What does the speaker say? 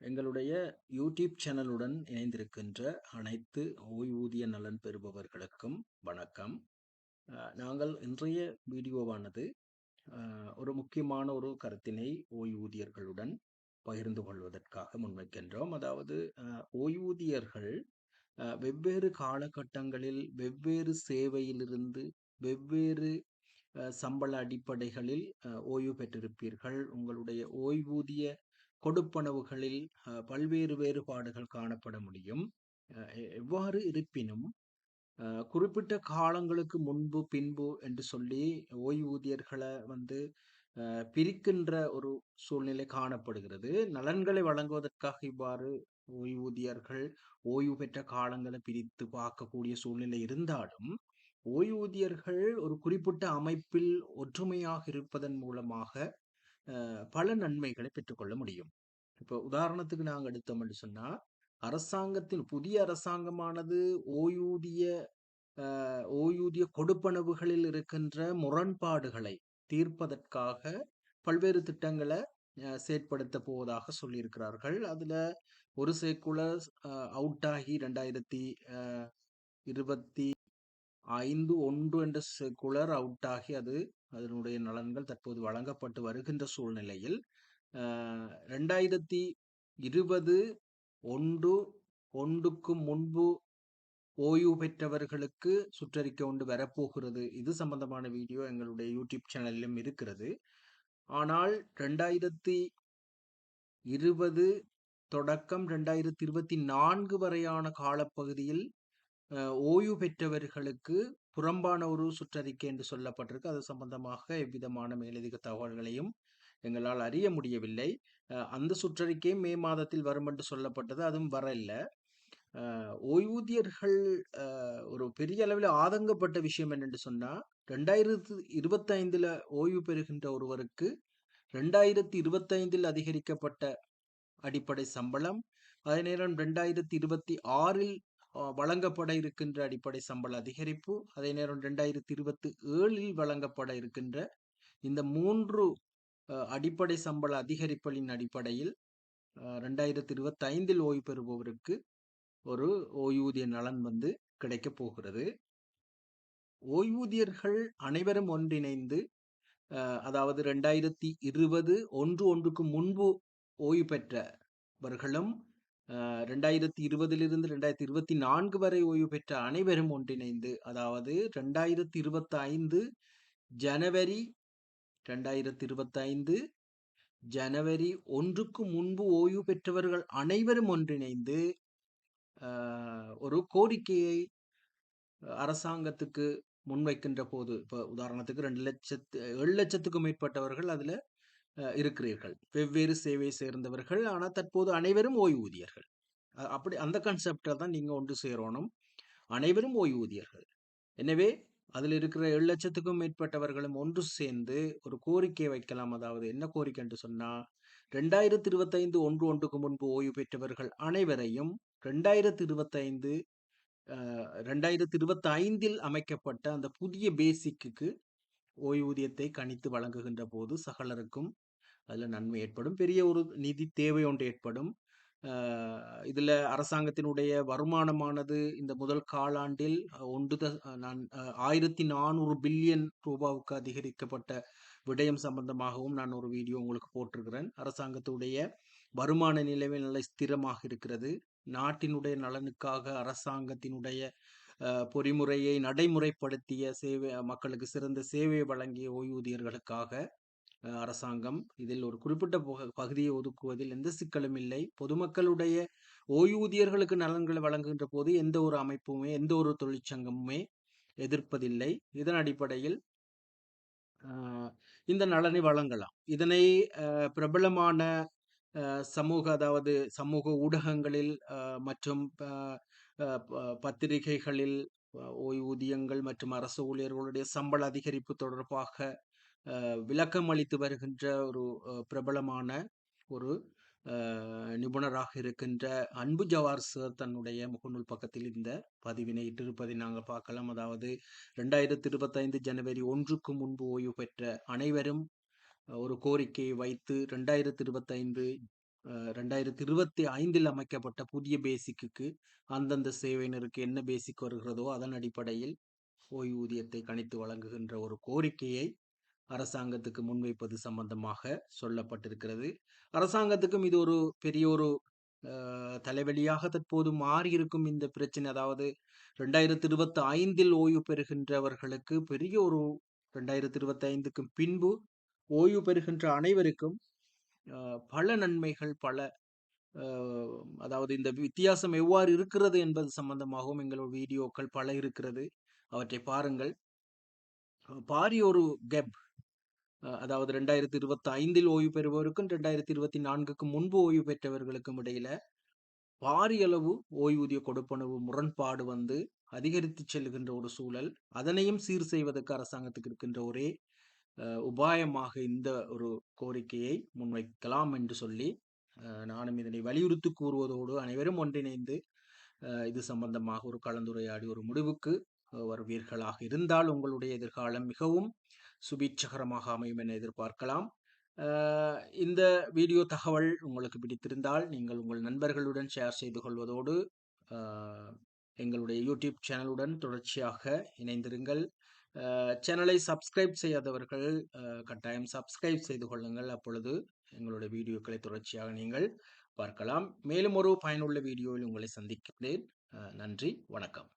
எங்களுடைய யூடியூப் சேனலுடன் இணைந்திருக்கின்ற அனைத்து ஓய்வூதிய நலன் பெறுபவர்களுக்கும் வணக்கம். நாங்கள் இன்றைய வீடியோவானது ஒரு முக்கியமான ஒரு கருத்தினை ஓய்வூதியர்களுடன் பகிர்ந்து கொள்வதற்காக முன்வைக்கின்றோம். அதாவது ஓய்வூதியர்கள் வெவ்வேறு காலகட்டங்களில் வெவ்வேறு சேவையிலிருந்து வெவ்வேறு சம்பள அடிப்படைகளில் ஓய்வு பெற்றிருப்பீர்கள். உங்களுடைய ஓய்வூதிய கொடுப்பனவுகளில் பல்வேறு வேறுபாடுகள் காணப்பட முடியும். எவ்வாறு இருப்பினும் குறிப்பிட்ட காலங்களுக்கு முன்பு பின்பு என்று சொல்லி ஓய்வூதியர்களை வந்து பிரிக்கின்ற ஒரு சூழ்நிலை காணப்படுகிறது. நலன்களை வழங்குவதற்காக இவ்வாறு ஓய்வூதியர்கள் ஓய்வு பெற்ற காலங்களை பிரித்து பார்க்கக்கூடிய சூழ்நிலை இருந்தாலும் ஓய்வூதியர்கள் ஒரு குறிப்பிட்ட அமைப்பில் ஒற்றுமையாக இருப்பதன் மூலமாக பல நன்மைகளை பெற்றுக்கொள்ள முடியும். இப்போ உதாரணத்துக்கு நாங்கள் எடுத்தோம் என்று சொன்னால் அரசாங்கத்தின் புதிய அரசாங்கமானது ஓய்வூதிய ஓய்வூதிய கொடுப்பனவுகளில் இருக்கின்ற முரண்பாடுகளை தீர்ப்பதற்காக பல்வேறு திட்டங்களை செயற்படுத்த போவதாக சொல்லியிருக்கிறார்கள். அதுல ஒரு சர்க்குலர் அவுட் ஆகி ரெண்டாயிரத்தி அஹ், இருபத்தி ஐந்து ஒன்று என்ற குளர் அவுட் ஆகி அது அதனுடைய நலன்கள் தற்போது வழங்கப்பட்டு வருகின்ற சூழ்நிலையில் ரெண்டாயிரத்தி இருபது ஒன்று ஒன்றுக்கு முன்பு ஓய்வு பெற்றவர்களுக்கு சுற்றறிக்கை ஒன்று வரப்போகிறது. இது சம்பந்தமான வீடியோ எங்களுடைய யூடியூப் சேனலிலும் இருக்கிறது. ஆனால் ரெண்டாயிரத்தி இருபது தொடக்கம் ரெண்டாயிரத்தி இருபத்தி நான்கு வரையான காலப்பகுதியில் ஓய்வு பெற்றவர்களுக்கு புறம்பான ஒரு சுற்றறிக்கை என்று சொல்லப்பட்டிருக்கு. அது சம்பந்தமாக எவ்விதமான மேலதிக தகவல்களையும் எங்களால் அறிய முடியவில்லை. அந்த சுற்றறிக்கை மே மாதத்தில் வரும் என்று சொல்லப்பட்டது. அதுவும் வரல. ஓய்வூதியர்கள் ஒரு பெரிய அளவில் ஆதங்கப்பட்ட விஷயம் என்னென்று சொன்னால் ரெண்டாயிரத்து இருபத்தைந்தில் ஓய்வு பெறுகின்ற ஒருவருக்கு ரெண்டாயிரத்தி இருபத்தைந்தில் அதிகரிக்கப்பட்ட அடிப்படை சம்பளம் அதே நேரம் ரெண்டாயிரத்தி இருபத்தி ஆறில் வழங்கப்பட இருக்கின்ற அடிப்படை சம்பள அதிகரிப்பு அதே நேரம் ரெண்டாயிரத்தி இருபத்தி ஏழில் வழங்கப்பட இருக்கின்ற இந்த மூன்று அடிப்படை சம்பள அதிகரிப்புகளின் அடிப்படையில் ரெண்டாயிரத்தி இருபத்தி ஐந்தில் ஓய்வு பெறுபவருக்கு ஒரு ஓய்வூதிய நலன் வந்து கிடைக்கப் போகிறது. ஓய்வூதியர்கள் அனைவரும் ஒன்றிணைந்து அதாவது ரெண்டாயிரத்தி இருபது ஒன்று ஒன்றுக்கு முன்பு ஓய்வு பெற்றவர்களும் ரெண்டாயிரத்தி இருபதிலிருந்து ரெண்டாயிரத்தி இருபத்தி நான்கு வரை ஓய்வு பெற்ற அனைவரும் ஒன்றிணைந்து அதாவது ரெண்டாயிரத்தி இருபத்தி ஐந்து ஜனவரி ரெண்டாயிரத்தி இருபத்தி ஐந்து ஜனவரி ஒன்றுக்கு முன்பு ஓய்வு பெற்றவர்கள் அனைவரும் ஒன்றிணைந்து ஒரு கோரிக்கையை அரசாங்கத்துக்கு முன்வைக்கின்ற போது இப்போ உதாரணத்துக்கு ரெண்டு லட்சத்து ஏழு லட்சத்துக்கும் மேற்பட்டவர்கள் அதில் இருக்கிறீர்கள். வெவ்வேறு சேவை சேர்ந்தவர்கள் ஆனால் தற்போது அனைவரும் ஓய்வூதியர்கள். அப்படி அந்த கான்செப்டில் தான் நீங்கள் ஒன்று சேரணும். அனைவரும் ஓய்வூதியர்கள். எனவே அதில் இருக்கிற ஏழு லட்சத்துக்கும் மேற்பட்டவர்களும் ஒன்று சேர்ந்து ஒரு கோரிக்கை வைக்கலாம். அதாவது என்ன கோரிக்கை என்று சொன்னால் ரெண்டாயிரத்தி இருபத்தைந்து ஒன்று ஒன்றுக்கு முன்பு ஓய்வு பெற்றவர்கள் அனைவரையும் ரெண்டாயிரத்தி இருபத்தைந்து ரெண்டாயிரத்தி இருபத்தி ஐந்தில் அமைக்கப்பட்ட அந்த புதிய பேசிக்கு ஓய்வூதியத்தை கணித்து வழங்குகின்ற போது சகலருக்கும் அதில் நன்மை ஏற்படும். பெரிய ஒரு நிதி தேவை ஒன்று ஏற்படும். இதில் அரசாங்கத்தினுடைய வருமானமானது இந்த முதல் காலாண்டில் ஒன்று த- நான் ஆயிரத்தி நானூறு பில்லியன் ரூபாவுக்கு அதிகரிக்கப்பட்ட விடயம் சம்பந்தமாகவும் நான் ஒரு வீடியோ உங்களுக்கு போட்டிருக்கிறேன். அரசாங்கத்துடைய வருமான நிலைமை நல்ல ஸ்திரமாக இருக்கிறது. நாட்டினுடைய நலனுக்காக அரசாங்கத்தினுடைய பொறிமுறையை நடைமுறைப்படுத்திய சேவை மக்களுக்கு சிறந்த சேவை வழங்கிய ஓய்வூதியர்களுக்காக அரசாங்கம் இதில் ஒரு குறிப்பிட்ட பகு- பகுதியை ஒதுக்குவதில் எந்த சிக்கலும் இல்லை. பொதுமக்களுடைய ஓய்வூதியர்களுக்கு நலன்களை வழங்குகின்ற போது எந்த ஒரு அமைப்புமே எந்த ஒரு தொழிற்சங்கமுமே எதிர்ப்பதில்லை. இதன் அடிப்படையில் இந்த நலனை வழங்கலாம். இதனை பிரபலமான சமூக அதாவது சமூக ஊடகங்களில் மற்றும் பத்திரிகைகளில் ஓய்வூதியங்கள் மற்றும் அரசு ஊழியர்களுடைய சம்பள அதிகரிப்பு தொடர்பாக விளக்கம் அளித்து வருகின்ற ஒரு பிரபலமான ஒரு நிபுணராக இருக்கின்ற அன்பு ஜவார் சார் தன்னுடைய முகநூல் பக்கத்தில் இந்த பதிவினை இட்டிருப்பதை நாங்கள் பார்க்கலாம். அதாவது ரெண்டாயிரத்தி இருபத்தைந்து ஜனவரி ஒன்றுக்கு முன்பு ஓய்வு பெற்ற அனைவரும் ஒரு கோரிக்கையை வைத்து ரெண்டாயிரத்தி இருபத்தைந்து ரெண்டாயிரத்தி இருபத்தி ஐந்தில் அமைக்கப்பட்ட புதிய பேசிக்கு அந்தந்த சேவையினருக்கு என்ன பேசிக் வருகிறதோ அதன் அடிப்படையில் ஓய்வூதியத்தை கணித்து வழங்குகின்ற ஒரு கோரிக்கையை அரசாங்கத்துக்கு முன்வைப்பது சம்பந்தமாக சொல்லப்பட்டிருக்கிறது. அரசாங்கத்துக்கும் இது ஒரு பெரிய ஒரு தலைவலியாக தற்போது மாறியிருக்கும் இந்த பிரச்சனை. அதாவது ரெண்டாயிரத்தி இருபத்தி ஐந்தில் ஓய்வு பெறுகின்றவர்களுக்கு பெரிய ஒரு ரெண்டாயிரத்தி இருபத்தி ஐந்துக்கும் பின்பு ஓய்வு பெறுகின்ற அனைவருக்கும் பல நன்மைகள் பல அதாவது இந்த வித்தியாசம் எவ்வாறு இருக்கிறது என்பது சம்பந்தமாகவும் எங்களோட வீடியோக்கள் பல இருக்கிறது. அவற்றை பாருங்கள். பாரி ஒரு கெப் அதாவது ரெண்டாயிரத்தி இருபத்தி ஐந்தில் ஓய்வு பெறுபவருக்கும் ரெண்டாயிரத்தி இருபத்தி நான்குக்கு முன்பு ஓய்வு பெற்றவர்களுக்கும் இடையில பாரியளவு ஓய்வூதிய கொடுப்பனவு முரண்பாடு வந்து அதிகரித்து செல்கின்ற ஒரு சூழல். அதனையும் சீர் செய்வதற்கு அரசாங்கத்துக்கு இருக்கின்ற ஒரே உபாயமாக இந்த ஒரு கோரிக்கையை முன்வைக்கலாம் என்று சொல்லி நானும் இதனை வலியுறுத்தி கூறுவதோடு அனைவரும் ஒன்றிணைந்து இது சம்பந்தமாக ஒரு கலந்துரையாடி ஒரு முடிவுக்கு வருவீர்களாக இருந்தால் உங்களுடைய எதிர்காலம் மிகவும் சுபீட்சகரமாக அமையும் என எதிர்பார்க்கலாம். இந்த வீடியோ தகவல் உங்களுக்கு பிடித்திருந்தால் நீங்கள் உங்கள் நண்பர்களுடன் ஷேர் செய்து கொள்வதோடு எங்களுடைய யூடியூப் சேனலுடன் தொடர்ச்சியாக இணைந்திருங்கள். சேனலை சப்ஸ்கிரைப் செய்யாதவர்கள் கட்டாயம் சப்ஸ்கிரைப் செய்து கொள்ளுங்கள். அப்பொழுது எங்களுடைய வீடியோக்களை தொடர்ச்சியாக நீங்கள் பார்க்கலாம். மேலும் ஒரு பயனுள்ள வீடியோவில் உங்களை சந்திக்கிறேன். நன்றி வணக்கம்.